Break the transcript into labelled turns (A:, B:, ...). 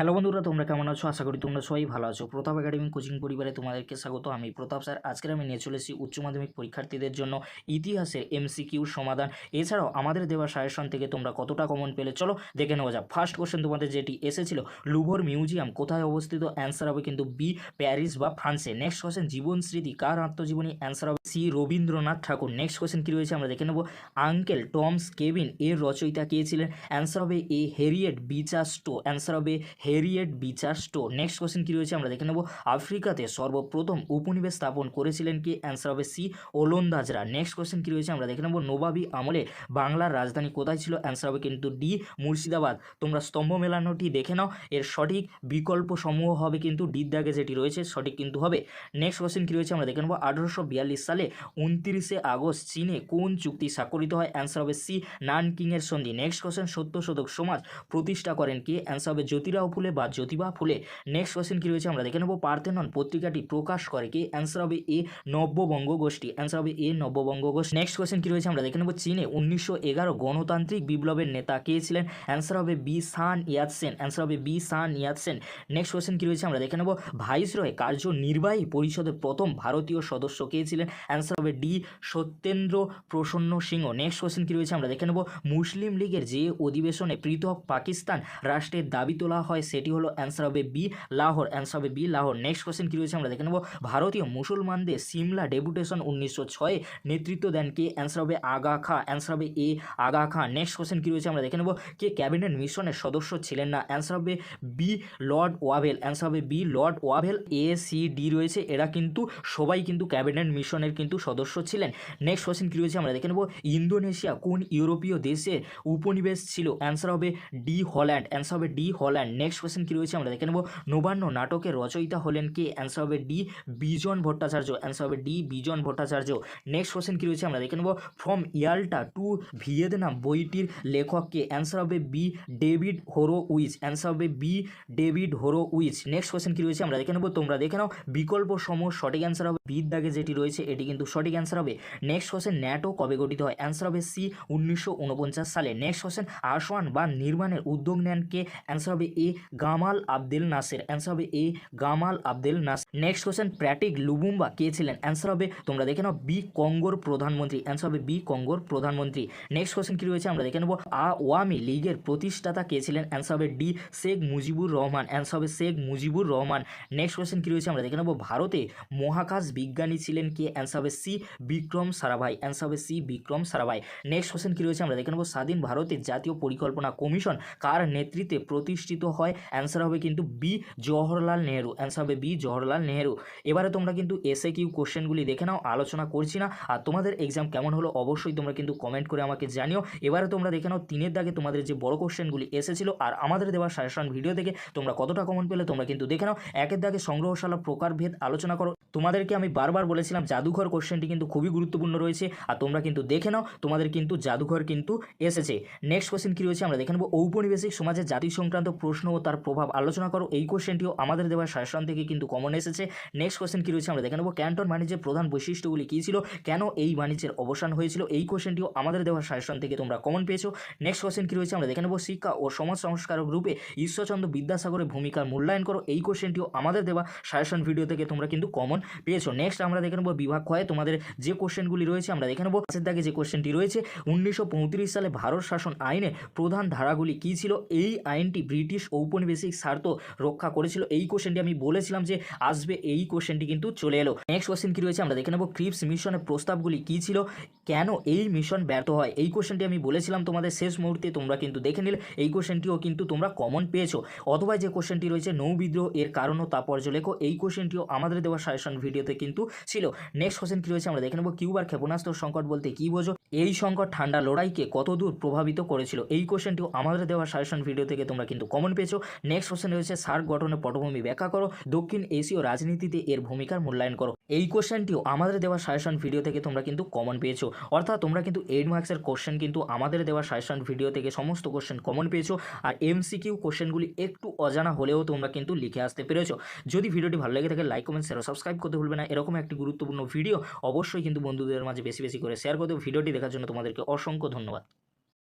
A: Hello বন্ধুরা, তোমরা কেমন আছো? আশা করি তোমরা সবাই ভালো আছো। প্রতাপ একাডেমি কোচিং পরিবারে তোমাদেরকে স্বাগত। আমি প্রতাপ স্যার। আজকের আমি নিয়ে চলেছি উচ্চ মাধ্যমিক পরীক্ষার্থীদের জন্য ইতিহাসের এমসিকিউর সমাধান। এছাড়াও আমাদের দেওয়া সাজেশন থেকে তোমরা কতটা কমন পেলে? চলো দেখে নেওয়া যাক। ফার্স্ট কোশ্চেন তোমাদের যেটি এসেছিল, লুভর মিউজিয়াম কোথায় অবস্থিত? অ্যান্সার হবে কিন্তু বি প্যারিস বা ফ্রান্সে নেক্সট কোশ্চেন জীবন স্মৃতি কার আত্মজীবনী? অ্যান্সার হবে C Rabindranath Tagore. Next question কী রয়েছে? আমরা দেখে নেব। আঙ্কেল টমস কেভিন এর রচয়িতা কে ছিলেন? অ্যান্সার হবে এ হেরিয়েট বিচাস্টো অ্যান্সার হবে হেরিয়েট বিচাস্টো নেক্সট কোশ্চেন কী রয়েছে? আমরা দেখে নেব। আফ্রিকাতে সর্বপ্রথম উপনিবেশ স্থাপন করেছিলেন কি? অ্যান্সার হবে সি ওলন্দাজরা নেক্সট কোশ্চেন কী রয়েছে? আমরা দেখে নেব। নবাবী আমলে বাংলার রাজধানী কোথায় ছিল? অ্যান্সার হবে কিন্তু ডি মুর্শিদাবাদ। তোমরা স্তম্ভ মেলানোটি দেখে নাও। এর সঠিক বিকল্প সমূহ হবে কিন্তু ডির দাগে যেটি রয়েছে। সঠিক কিন্তু হবে। নেক্সট কোশ্চেন কী রয়েছে? আমরা দেখে নেব। আঠারোশো বিয়াল্লিশ সালে উনত্রিশে আগস্ট চীনে কোন চুক্তি স্বাক্ষরিত হয়? অ্যান্সার হবে সি নানকিংয়ের সন্ধি। নেক্সট কোশ্চেন সত্য শতক সমাজ প্রতিষ্ঠা করেন কে? অ্যান্সার হবে জ্যোতিরাও ফুলে বা জ্যোতিবা ফুলে নেক্সট কোশ্চেন কী রয়েছে আমরা দেখে নেব। পার্থেনন পত্রিকাটি প্রকাশ করে কি? অ্যান্সার হবে এ নব্যবঙ্গ গোষ্ঠী। অ্যান্সার হবে এ নব্যবঙ্গ গোষ্ঠী। নেক্সট কোশ্চেন কী রয়েছে আমরা দেখে নেব। চীনে উনিশশো এগারো গণতান্ত্রিক বিপ্লবের নেতা কে ছিলেন? অ্যান্সার হবে বি সান ইয়াতসেন। অ্যান্সার হবে B Sun Yat-sen. Next question কী রয়েছে আমরা দেখে নেব। ভাইসরয় কার্যনির্বাহী পরিষদের প্রথম ভারতীয় সদস্য কে ছিলেন? অ্যান্সার হবে ডি সত্যেন্দ্র প্রসন্ন সিংহ। নেক্সট কোশ্চেন কী রয়েছে আমরা দেখে নেব। মুসলিম লীগের যে অধিবেশনে পৃথক পাকিস্তান রাষ্ট্রের দাবি তোলা হয় সেটি হলো অ্যান্সার হবে বি লাহোর অ্যান্সার হবে বি লাহোর। নেক্সট কোশ্চেন কী রয়েছে আমরা দেখে নেব। ভারতীয় মুসলমানদের সিমলা ডেপুটেশন উনিশশো ছয়ে, নেতৃত্ব দেন কে? অ্যান্সার হবে আগা খা অ্যান্সার হবে এ, আগা খা। নেক্সট কোশ্চেন কী রয়েছে আমরা দেখে নেব। কে ক্যাবিনেট মিশনের সদস্য ছিলেন না? অ্যান্সার হবে বি লর্ড ওয়াভেল অ্যান্সার হবে B Lord Wavell A C D রয়েছে। এরা কিন্তু, সবাই কিন্তু ক্যাবিনেট মিশনের কিন্তু সদস্য ছিলেন। নেক্সট কোশ্চেন কী রয়েছে আমরা দেখে নেব। ইন্দোনেশিয়া কোন ইউরোপীয় দেশে উপনিবেশ ছিল? অ্যান্সার হবে ডি হল্যান্ড অ্যান্সার হবে ডি হল্যান্ড নেক্সট কোশ্চেন কী রয়েছে আমরা দেখে নেব। নবান্ন নাটকের রচয়িতা হলেন কে? অ্যান্সার হবে ডি, বিজন ভট্টাচার্য। অ্যান্সার হবে D, Bijon Bhattacharya. Next question কী রয়েছে আমরা দেখে নেব। ফ্রম ইয়াল্টা টু ভিয়েতনাম বইটির লেখককে অ্যান্সার হবে B David Horowitz answer হবে B David Horowitz next question কী রয়েছে আমরা দেখে নেব। তোমরা দেখে নাও। বিকল্প সমূহ সঠিক অ্যান্সার হবে বির দাগে যেটি রয়েছে, এটি কিন্তু সঠিক অ্যান্সার হবে। নেক্সট কোশ্চেন ন্যাটো কবে গঠিত হয়? অ্যান্সার হবে সি উনিশশো উনপঞ্চাশ সালে। নেক্সট কোশ্চেন আসওয়ান বা নির্মাণের উদ্যোগ নেন কে? অ্যান্সার হবে A Gamal Abdel Nasser. Answer হবে A Gamal Abdel Nasser. Next question প্র্যাটিক Lumumba কে ছিলেন? অ্যান্সার হবে, তোমরা দেখে নাও বি কঙ্গোর প্রধানমন্ত্রী অ্যান্সার হবে বি কঙ্গোর প্রধানমন্ত্রী নেক্সট কোশ্চেন কী রয়েছে, আমরা দেখে নেব, আওয়ামী লীগের প্রতিষ্ঠাতা কে ছিলেন? অ্যান্সার হবে ডি শেখ মুজিবুর রহমান। অ্যান্সার হবে, শেখ মুজিবুর রহমান। নেক্সট কোশ্চেন কী রয়েছে, আমরা দেখে নেব, ভারতে মহাকাশ বিজ্ঞানী ছিলেন কে? অ্যান্সার হবে সি বিক্রম সারাভাই। অ্যান্সার হবে C Vikram Sarabhai. Next question কী রয়েছে, আমরা দেখে নেব, স্বাধীন ভারতের জাতীয় পরিকল্পনা কমিশন কার নেতৃত্বে প্রতিষ্ঠিত হয়? অ্যান্সার হবে কিন্তু বি জওহরলাল নেহরু অ্যান্সার হবে বি জওহরলাল নেহরু এবারে তোমরা কিন্তু এসে কিউ কোশ্চেনগুলি দেখে নাও, আলোচনা করছি না। আর তোমাদের এক্সাম কেমন হলো অবশ্যই তোমরা কিন্তু কমেন্ট করে আমাকে জানিও। এবারে তোমরা দেখে নাও, তিনের দাগে তোমাদের যে বড় কোশ্চেনগুলি এসেছিল আর আমাদের দেওয়া সাজেশন ভিডিও থেকে তোমরা কতটা কমন পেলে তোমরা কিন্তু দেখে নাও। একের দাগে সংগ্রহশালা, প্রকারভেদ, আলোচনা করো। তোমাদেরকে আমি বারবার বলেছিলাম, জাদুঘর কোশ্চেনটি কিন্তু খুবই গুরুত্বপূর্ণ রয়েছে। আর তোমরা কিন্তু দেখে নাও, তোমাদের কিন্তু জাদুঘর কিন্তু এসেছে। নেক্সট কোশ্চেন কী রয়েছে আমরা দেখে নেব। ঔপনিবেশিক সমাজে জাতি সংক্রান্ত প্রশ্ন ও তার প্রভাব। আলোচনা করো, এই কোশ্চেনটিও আমাদের দেওয়া শাসন থেকে কিন্তু কমন এসেছে। নেক্সট কোশ্চেন কী রয়েছে আমরা দেখে নেব। ক্যান্টন বাণিজ্যের প্রধান বৈশিষ্ট্যগুলি কী ছিল? কেন এই বাণিজ্যের অবসান হয়েছিল? এই কোশ্চেনটিও আমাদের দেওয়া সাজেশন থেকে তোমরা কমন পেয়েছ। নেক্সট কোশ্চেন কী রয়েছে আমরা দেখে নেব। শিক্ষা ও সমাজ সংস্কারক রূপে ঈশ্বরচন্দ্র বিদ্যাসাগরের ভূমিকার মূল্যায়ন করো। এই কোশ্চেনটিও আমাদের দেওয়া সাজেশন ভিডিও থেকে তোমরা কিন্তু কমন পেয়েছ। নেক্সট আমরা দেখে নেব বিভাগ ক্ষয়ে তোমাদের যে কোশ্চেনগুলি রয়েছে আমরা দেখে নেব। পাশের দাগে যে কোশ্চেনটি রয়েছে, উনিশশো পঁয়ত্রিশ সালে ভারত শাসন আইনে প্রধান ধারাগুলি কী ছিল? এই আইনটি ব্রিটিশ ঔপনিবেশিক স্বার্থ রক্ষা করেছিল। এই কোশ্চেনটি আমি বলেছিলাম যে আসবে, এই কোশ্চেনটি কিন্তু চলে এলো। নেক্সট কোশ্চেন কী রয়েছে? আমরা দেখে নেব ক্রিপস মিশনের প্রস্তাবগুলি কী ছিল? কেন এই মিশন ব্যর্থ হয়? এই কোশ্চেনটি আমি বলেছিলাম তোমাদের শেষ মুহূর্তে, তোমরা কিন্তু দেখে নিলে। এই কোশ্চেনটিও কিন্তু তোমরা কমন পেয়েছ। অথবা যে কোশ্চেনটি রয়েছে, নৌ বিদ্রোহ, এর কারণ ও তাৎপর্য লেখো। এই কোশ্চেনটিও আমাদের দেওয়া সাজেশন ভিডিওতে কিন্তু ছিল। নেক্সট কোশ্চেন কী রয়েছে? আমরা দেখে নেব। কিউবার ক্ষেপণাস্ত্র সংকট বলতে কী বোঝো? এই সংকট ঠান্ডা লড়াইকে কতদূর প্রভাবিত করেছিল? এই কোশ্চেনটিও আমাদের দেওয়া সাজেশন ভিডিও থেকে তোমরা কিন্তু কমন পেয়েছ। নেক্সট কোশ্চেন রয়েছে, সার্ক গঠনের পটভূমি ব্যাখ্যা করো। দক্ষিণ এশীয় রাজনীতিতে এর ভূমিকার মূল্যায়ন করো। এই কোশ্চেনটিও আমাদের দেওয়া সাজেশন ভিডিও থেকে তোমরা কিন্তু কমন পেয়েছ। অর্থাৎ তোমরা কিন্তু এইট মার্কসের কোশ্চেন কিন্তু আমাদের দেওয়া সাজেশন ভিডিও থেকে সমস্ত কোশ্চেন কমন পেয়েছ। আর এমসিকিউ কোশ্চেনগুলি একটু অজানা হলেও তোমরা কিন্তু লিখে আসতে পেরেছ। যদি ভিডিওটি ভালো লেগে থাকে লাইক কমেন্ট শেয়ার সাবস্ক্রাইব করতে ভুলবে না। এরকম একটি গুরুত্বপূর্ণ ভিডিও অবশ্যই কিন্তু বন্ধুদের মাঝে বেশি বেশি করে শেয়ার করতে ভিডিওটি দেখার জন্য তোমাদেরকে অসংখ্য ধন্যবাদ।